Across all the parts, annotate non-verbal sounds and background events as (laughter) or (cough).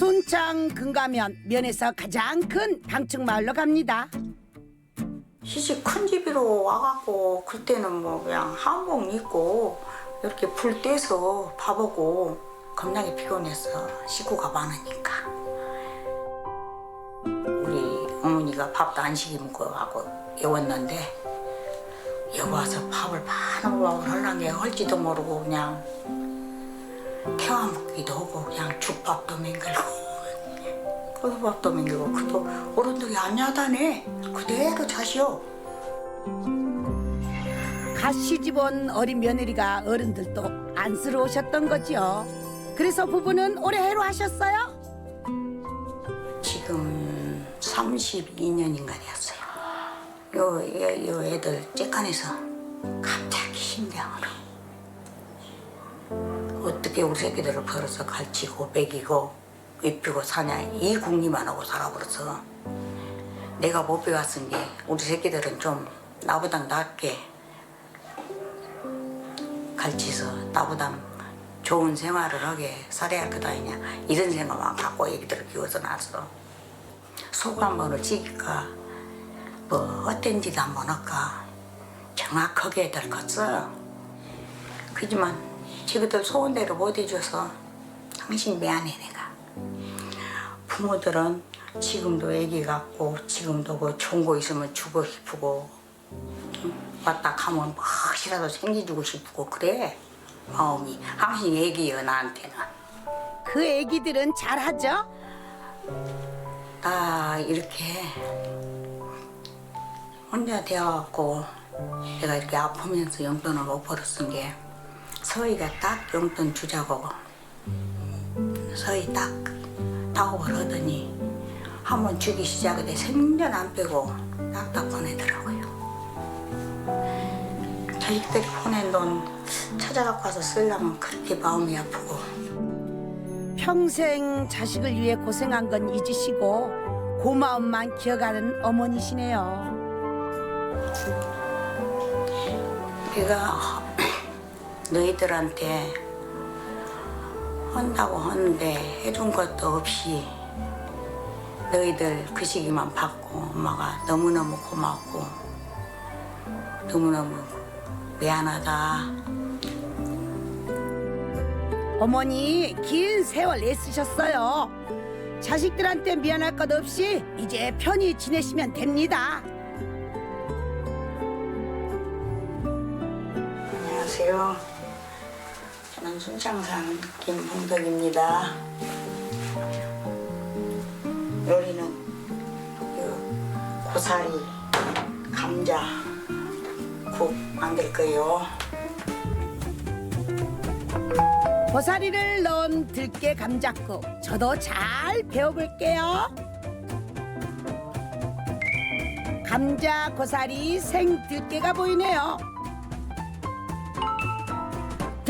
고창 금가면 면에서 가장 큰 방충 마을로 갑니다. 시집 큰 집으로 와갖고 그때는 뭐 그냥 한복 입고 이렇게 불 떼서 밥하고 겁나게 피곤해서 식구가 많으니까 우리 어머니가 밥도 안 시켜 먹고 하고 여왔는데 여기 와서 밥을 바글바글 하려는 게 할지도 모르고 그냥 태워 먹기도 하고 그냥 죽밥도 맹글고 고기밥도 맹글고 그도 어른들이 안 야다네 그대로 자시오 갓 시집 온 어린 며느리가 어른들도 안쓰러우셨던 거지요. 그래서 부부는 올해 해로하셨어요? 지금 32년인가 되었어요. 요, 요, 요 애들 쬐깐해서 갑자기 심장으로 어떻게 우리 새끼들을 벌어서 갈치고 먹이고 입히고 사냐. 이 궁리만 하고 살아버려서. 내가 못 배웠은 게 우리 새끼들은 좀 나보다 낫게 갈치서 나보다 좋은 생활을 하게 살아야 할 거다 이냐. 이런 생각만 갖고 애기들을 키워서 나서. 속한 번을 찌니까? 뭐 어떤 짓 한번 할까? 정확하게 될 것어 그지만 지그들 소원대로 못 해줘서 당신 미안해 내가 부모들은 지금도 애기 같고 지금도 그 좋은 거 있으면 주고 싶고 응? 왔다 가면 무엇이라도 챙겨주고 싶고 그래 마음이 항상 애기여 나한테는 그 애기들은 잘하죠? 나 이렇게 혼자 되어갖고 내가 이렇게 아프면서 용돈을 못 벌었은 게 서희가 딱 용돈 주자고 서희 딱 다급을 하더니 한 번 주기 시작해 생전 안 빼고 딱딱 보내더라고요. 자식들이 보낸 돈 찾아갖고 와서 쓰려면 그렇게 마음이 아프고 평생 자식을 위해 고생한 건 잊으시고 고마움만 기억하는 어머니시네요. 내가 너희들한테 한다고 하는데 해준 것도 없이 너희들 그 시기만 받고 엄마가 너무너무 고맙고 너무너무 미안하다. 어머니 긴 세월 애쓰셨어요. 자식들한테 미안할 것 없이 이제 편히 지내시면 됩니다. 안녕하세요. 저는 순창산 김홍덕입니다. 요리는 그 고사리, 감자 국 만들 거예요. 고사리를 넣은 들깨 감자국 저도 잘 배워볼게요. 감자, 고사리, 생 들깨가 보이네요.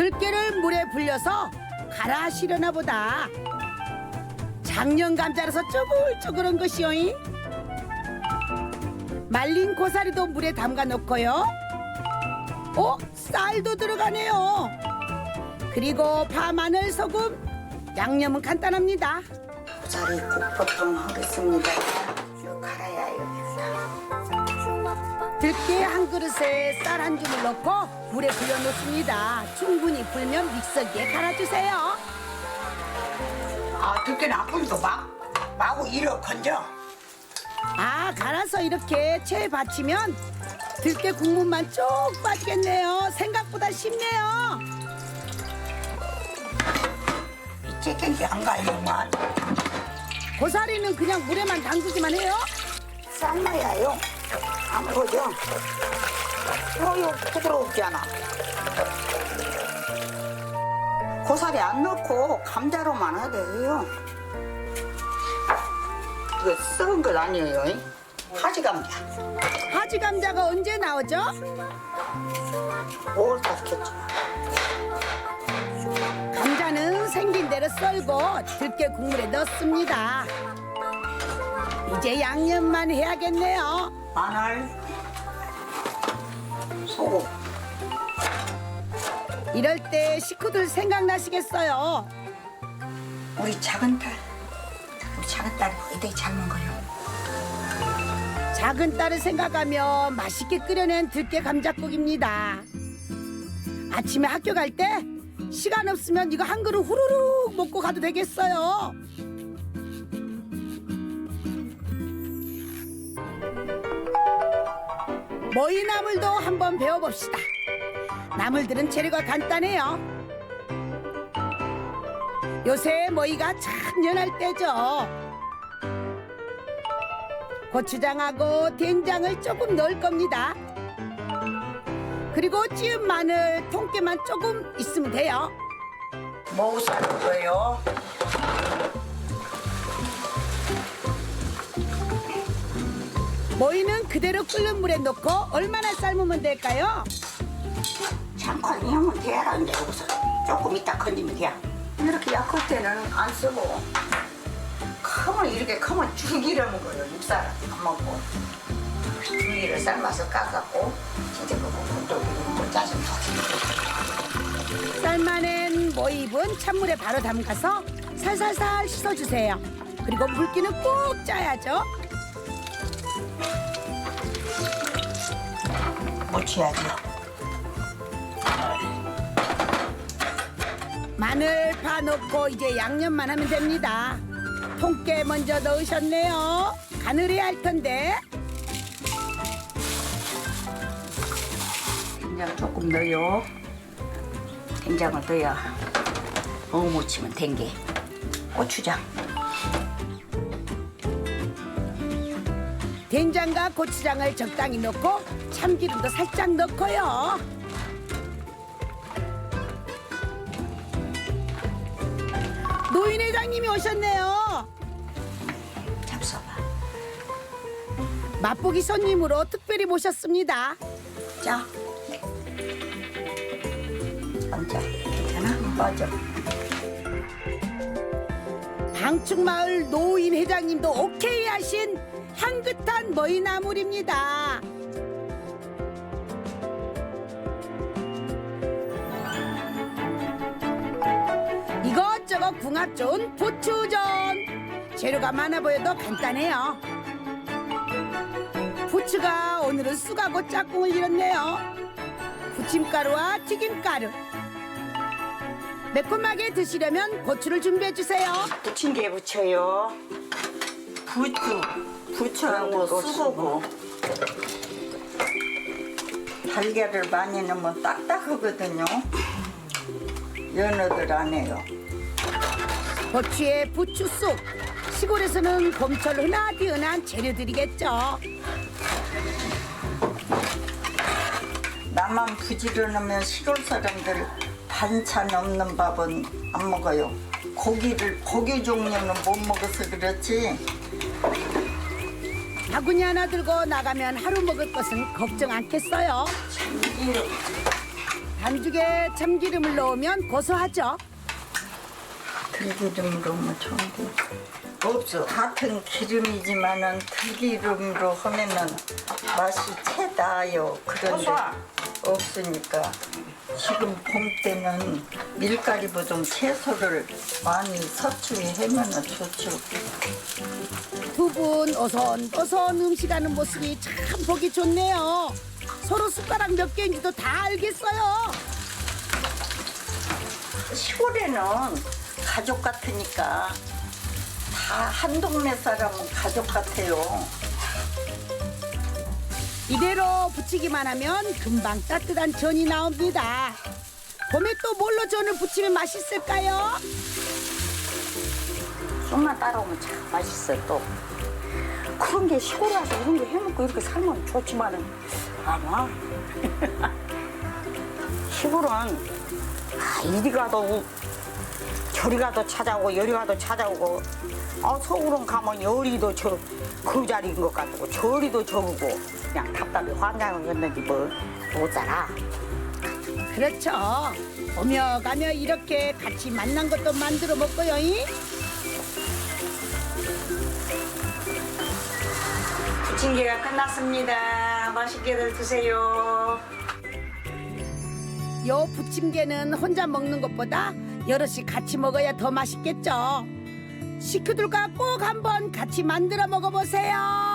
들깨를 물에 불려서 갈아 시려나 보다. 작년 감자라서 쪼글쪼글한 것이요. 말린 고사리도 물에 담가 놓고요. 어? 쌀도 들어가네요. 그리고 파, 마늘, 소금, 양념은 간단합니다. 고사리 국보통 하겠습니다. 들깨 한 그릇에 쌀 한 줌을 넣고 물에 불려 놓습니다. 충분히 불면 믹서기에 갈아주세요. 아, 듣기는 아프니까 막, 마구 이러 건져. 아, 갈아서 이렇게 체에 받치면 들깨 국물만 쭉 빠지겠네요. 생각보다 쉽네요. 이 찌개기 안 갈려만. 고사리는 그냥 물에만 담그기만 해요. 삶아야요. 아무거죠. 이거 부드럽지 않아. 고사리 안 넣고 감자로만 하대요. 이거 썩은 건 아니에요. 하지 감자. 하지 감자가 언제 나오죠? 5월 달겠죠. 감자는 생긴 대로 썰고 들깨 국물에 넣습니다. 이제 양념만 해야겠네요. 마늘, 소금. 이럴 때 식구들 생각나시겠어요. 우리 작은 딸 작은 딸이 거의 젊은 거요. 작은 딸을 생각하며 맛있게 끓여낸 들깨 감자국입니다. 아침에 학교 갈 때 시간 없으면 이거 한 그릇 후루룩 먹고 가도 되겠어요. 머위 나물도 한번 배워봅시다. 나물들은 재료가 간단해요. 요새 머위가 참 연할 때죠. 고추장하고 된장을 조금 넣을 겁니다. 그리고 찌은 마늘, 통깨만 조금 있으면 돼요. 뭐 삶을 거요? 모이는 그대로 끓는 물에 넣고 얼마나 삶으면 될까요? 잠깐 하면 돼라는데 여기서 조금 이따 건지면 돼. 이렇게 약할 때는 안 쓰고 크면 이렇게 크면 줄기를 먹어요. 육살 안 먹고 줄기를 삶아서 깎았고 진짜 그 부분 또 이거 짜증 더 삶아낸 모입은 찬물에 바로 담가서 살살살 씻어주세요. 그리고 물기는 꼭 짜야죠. 묻혀야죠. 마늘 파 넣고 이제 양념만 하면 됩니다. 통깨 먼저 넣으셨네요. 해야 할 텐데. 된장 조금 넣어요. 된장을 넣어야 어무치면 된게 고추장. 된장과 고추장을 적당히 넣고 참기름도 살짝 넣고요. 노인 회장님이 오셨네요. 잡숴봐. 맛보기 손님으로 특별히 모셨습니다. 자. 앉아. 괜찮아? 맞아. 방충마을 노인 회장님도 오케이 하신 향긋한 머이나물입니다. 이것저것 궁합 좋은 부추전. 재료가 많아 보여도 간단해요. 부추가 오늘은 쑥하고 짝꿍을 이뤘네요. 부침가루와 튀김가루. 매콤하게 드시려면 고추를 준비해 주세요. 부침개 부쳐요. 부추, 부추하고 쑥하고 달걀을 많이 넣으면 딱딱하거든요. 연어들 안 해요. 고추에 부추 쑥. 시골에서는 봄철 흔하디 흔한 재료들이겠죠. 나만 부지런하면 시골 사람들 반찬 없는 밥은 안 먹어요. 고기를 고기 종류는 못 먹어서 그렇지. 바구니 하나 들고 나가면 하루 먹을 것은 걱정 않겠어요. 반죽에 참기름을 넣으면 고소하죠. 들기름으로 하면 좋은데. 없어. 같은 기름이지만은 들기름으로 하면은 맛이 채다요. 그런데 고소하. 없으니까 지금 봄 때는 밀가루보다 채소를 많이 섭취해 하면은 좋죠. 두 분 어선어선 음식하는 모습이 참 보기 좋네요. 서로 숟가락 몇 개인지도 다 알겠어요. 시골에는 가족 같으니까 다 한 동네 사람은 가족 같아요. 이대로 부치기만 하면 금방 따뜻한 전이 나옵니다. 봄에 또 뭘로 전을 부치면 맛있을까요? 쑥만 따라오면 참 맛있어 또. 그런 게 시골 와서 이런 거 해먹고 이렇게 살면 좋지만은 안 와. (laughs) 시골은 아, 이리 가도 저리 가도 찾아오고 여리 가도 찾아오고 어, 서울은 가면 여리도 저 그 자리인 것 같고 저리도 저거고 그냥 답답해 환장이었는지 뭐못 살아. 그렇죠. 오며 가며 이렇게 같이 만난 것도 만들어 먹고요. 이? 부침개가 끝났습니다. 맛있게들 드세요. 요 부침개는 혼자 먹는 것보다 여럿이 같이 먹어야 더 맛있겠죠. 식구들과 꼭 한번 같이 만들어 먹어보세요.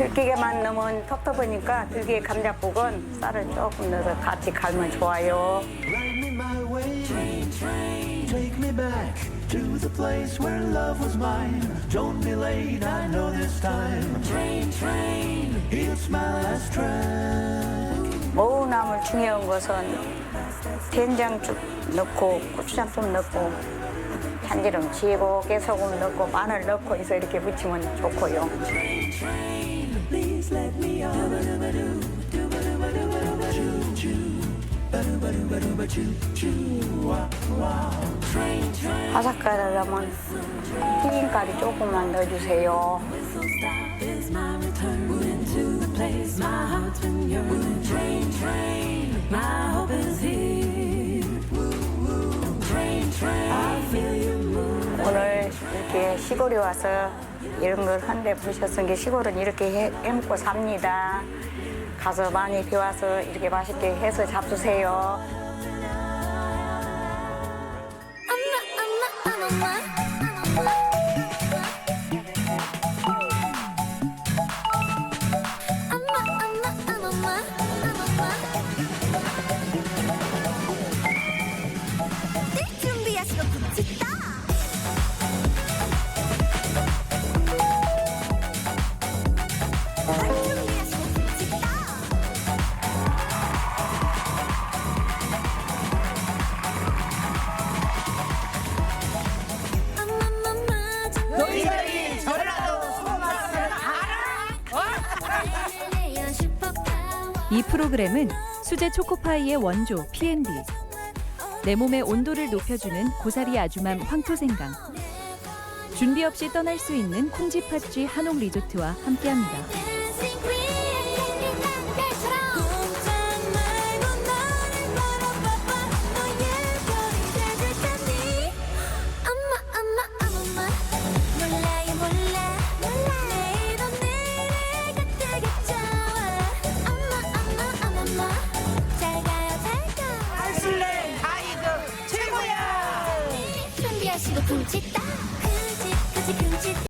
들기게만 넣으면 텁텁하니까 들기에 감자국은 쌀을 조금 넣어서 같이 갈면 좋아요. 모우나물 중요한 것은 된장죽 넣고 고추장 좀 넣고 참기름 지고 깨소금 넣고 마늘 넣고 해서 이렇게 무치면 좋고요. Let me on. 바삭하려면 튀김가루 조금만 넣어주세요. 오늘 이렇게 시골에 와서 이런 걸 한데 보셨은 게 시골은 이렇게 해, 해먹고 삽니다. 가서 많이 배워서 이렇게 맛있게 해서 잡수세요. 이 프로그램은 수제 초코파이의 원조 P&B, 내 몸의 온도를 높여주는 고사리 아주맘 황토생강, 준비 없이 떠날 수 있는 콩쥐팥쥐 한옥 리조트와 함께합니다.